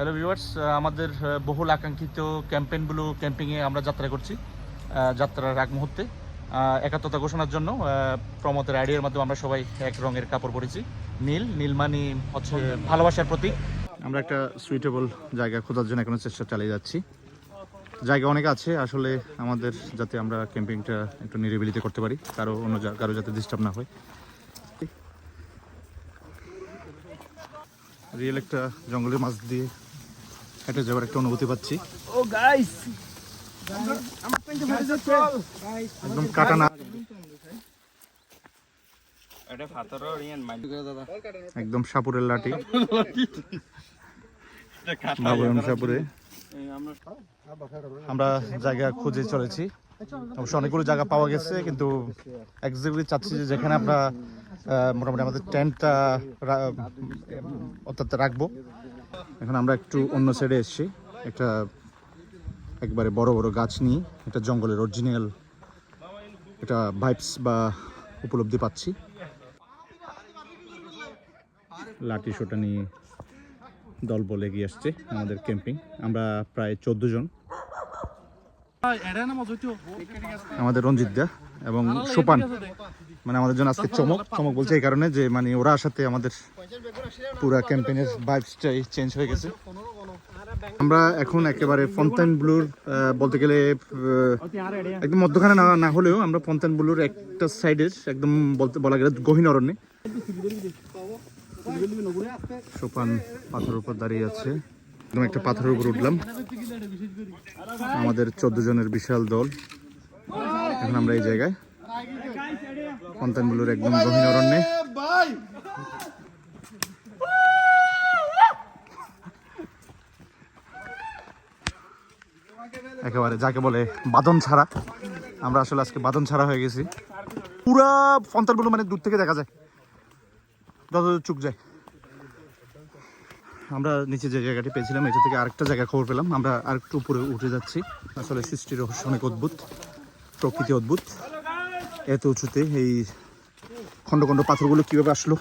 Hello viewers আমাদের বহুল আকাঙ্ক্ষিত campaign blue ক্যাম্পিংয়ে আমরা যাত্রা করছি যাত্রার আগ মুহূর্তে। একাত্মতা ঘোষণার জন্য আহ, প্রমোদের আইডিয়ার মাধ্যমে আমরা সবাই এক রঙের কাপড় পরেছি। নীল নীলমানি হচ্ছে ভালোবাসার প্রতীক। আমরা একটা সুইটেবল জায়গা খোঁজার জন্য এখনও চেষ্টা চালিয়ে যাচ্ছি। জায়গা অনেক আছে আসলে আমাদের যাতে আমরা ক্যাম্পিংটা একটু নিরিবিলিতে করতে পারি কারও অন্য কারও যাতে ডিস্টার্ব না হয়। রিয়েল একটা জঙ্গলের মাছ দিয়ে হেঁটে যাওয়ার একটা অনুভূতি পাচ্ছি। ও গাইস একদম কাটা না। একদম সাপুরের লাঠি। সাপুরে। আমরা জায়গা খুঁজে চলেছি। অবশ্য অনেকগুলো জায়গা পাওয়া গেছে কিন্তু এক্স্যাক্টলি চাচ্ছি যে যেখানে আমরা মোটামুটি আমাদের টেন্টটা অর্থাৎ রাখব। এখন আমরা একটু অন্য সাইডে এসছি। একটা একবারে বড় বড় গাছ নিয়ে, একটা জঙ্গলের অরিজিনাল এটা ভাইবস বা উপলব্ধি পাচ্ছি। লাঠি শোটা নিয়ে দল বলে এগিয়ে আসছে আমাদের ক্যাম্পিং আমরা প্রায় চোদ্দ জন। আমাদের রঞ্জিত দা এবং সোপান। মানে আমাদের জন্য আজকে চমক। চমক বলছে এই কারণে যে মানে ওরা সাথে আমাদের পুরা ক্যাম্পেইনের ভাইবসটাই চেঞ্জ হয়ে গেছে। আমরা এখন একেবারে ফন্টেন ব্লুর বলতে গেলে একদম মধ্যখানে না না হলেও আমরা ফন্টেন ব্লুর একটা সাইডের একদম বলতে, বলা গেলে গহীন অরণ্যে। সোপান পাথরের উপর দাঁড়িয়ে আছে। একদম একটা পাথরের উপর উঠলাম। আমাদের চোদ্দ জনের বিশাল দল। এখন আমরা এই জায়গায় ফন্তানগুলোর একদম গহীন অরণ্যে। একেবারে যাকে বলে বাদন ছাড়া। আমরা আসলে আজকে বাদন ছাড়া হয়ে গেছি। পুরা ফন্তানগুলো মানে দূর থেকে দেখা যায়। যত চুক যায়। আমরা নিচে যে জায়গাটি পেয়েছিলাম এটা থেকে আরেকটা জায়গা খবর পেলাম। আমরা আরেকটু উপরে উঠে যাচ্ছি। আসলে সৃষ্টির রহস্য অনেক অদ্ভুত প্রকৃতি অদ্ভুত। এত উঁচুতে এই খণ্ড খণ্ড পাথরগুলো কীভাবে আসলো?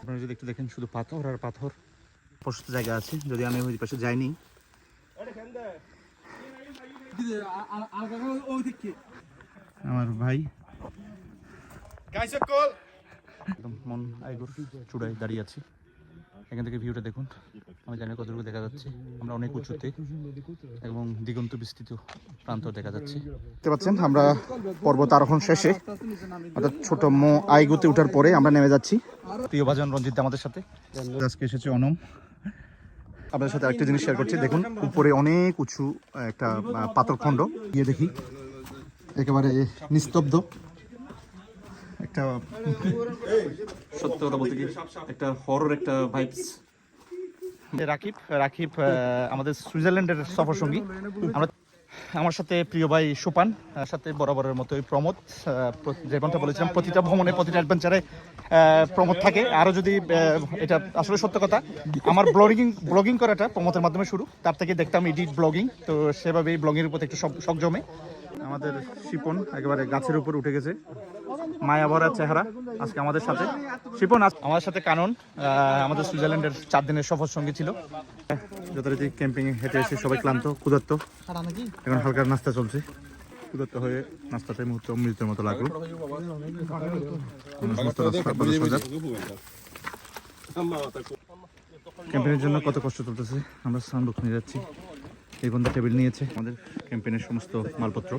আপনারা যদি একটু দেখেন শুধু পাথর আর পাথর। প্রশস্ত জায়গা আছে যদি আমি ওই পাশে যাইনি। আমার ভাই। একদম মন আইগুর চূড়ায় দাঁড়িয়ে আছি। এখান থেকে ভিউটা দেখুন। আমি জানি কতটুকু দেখা যাচ্ছে। আমরা অনেক উঁচুতে এবং দিগন্ত বিস্তৃত প্রান্ত দেখা যাচ্ছে। দেখতে পাচ্ছেন আমরা পর্বত আরোহণ শেষে। অর্থাৎ ছোট মো আইগুতে ওঠার পরে আমরা নেমে যাচ্ছি। প্রিয় ভাজন রঞ্জিত আমাদের সাথে। আজকে এসেছে অনম। আপনাদের সাথে আরেকটা জিনিস শেয়ার করছি। দেখুন উপরে অনেক উঁচু একটা পাথরখণ্ড। গিয়ে দেখি। একেবারে নিস্তব্ধ। একটা সত্য কথা বলতে কি একটা হরর একটা ভাইবস রাকিব রাকিব আমাদের সুইজারল্যান্ডের সফর সঙ্গী। আমরা আমার সাথে প্রিয় ভাই সোপান আর সাথে বরাবরের মতো ওই প্রমোদ যেমনটা বলেছিলাম প্রতিটা ভ্রমণে প্রতিটা অ্যাডভেঞ্চারে প্রমোদ থাকে। আরও যদি এটা আসলে সত্য কথা আমার ব্লগিং ব্লগিং করাটা প্রমোদের মাধ্যমে শুরু। তার থেকে দেখতাম এডিট ব্লগিং তো সেভাবেই ব্লগিংয়ের প্রতি একটু সব জমে। আমাদের শিপন একেবারে গাছের উপর উঠে গেছে। মায়া ভরা চেহারা আজকে আমাদের সাথে। শিপন আমাদের সাথে কানন আমাদের সুইজারল্যান্ডের চার দিনের সফর সঙ্গী ছিল। যথারীতি ক্যাম্পিং হেঁটে এসে সবাই ক্লান্ত, ক্ষুধার্ত। এখন হালকা নাস্তা চলছে। ক্ষুধার্ত হয়ে নাস্তাটাই মুহূর্তে অমৃতের মতো লাগল। ক্যাম্পেইনের জন্য কত কষ্ট চলতেছে? আমরা সাউন্ড নিয়ে যাচ্ছি। এই বন্ধু টেবিল নিয়েছে। আমাদের ক্যাম্পেনের সমস্ত মালপত্র।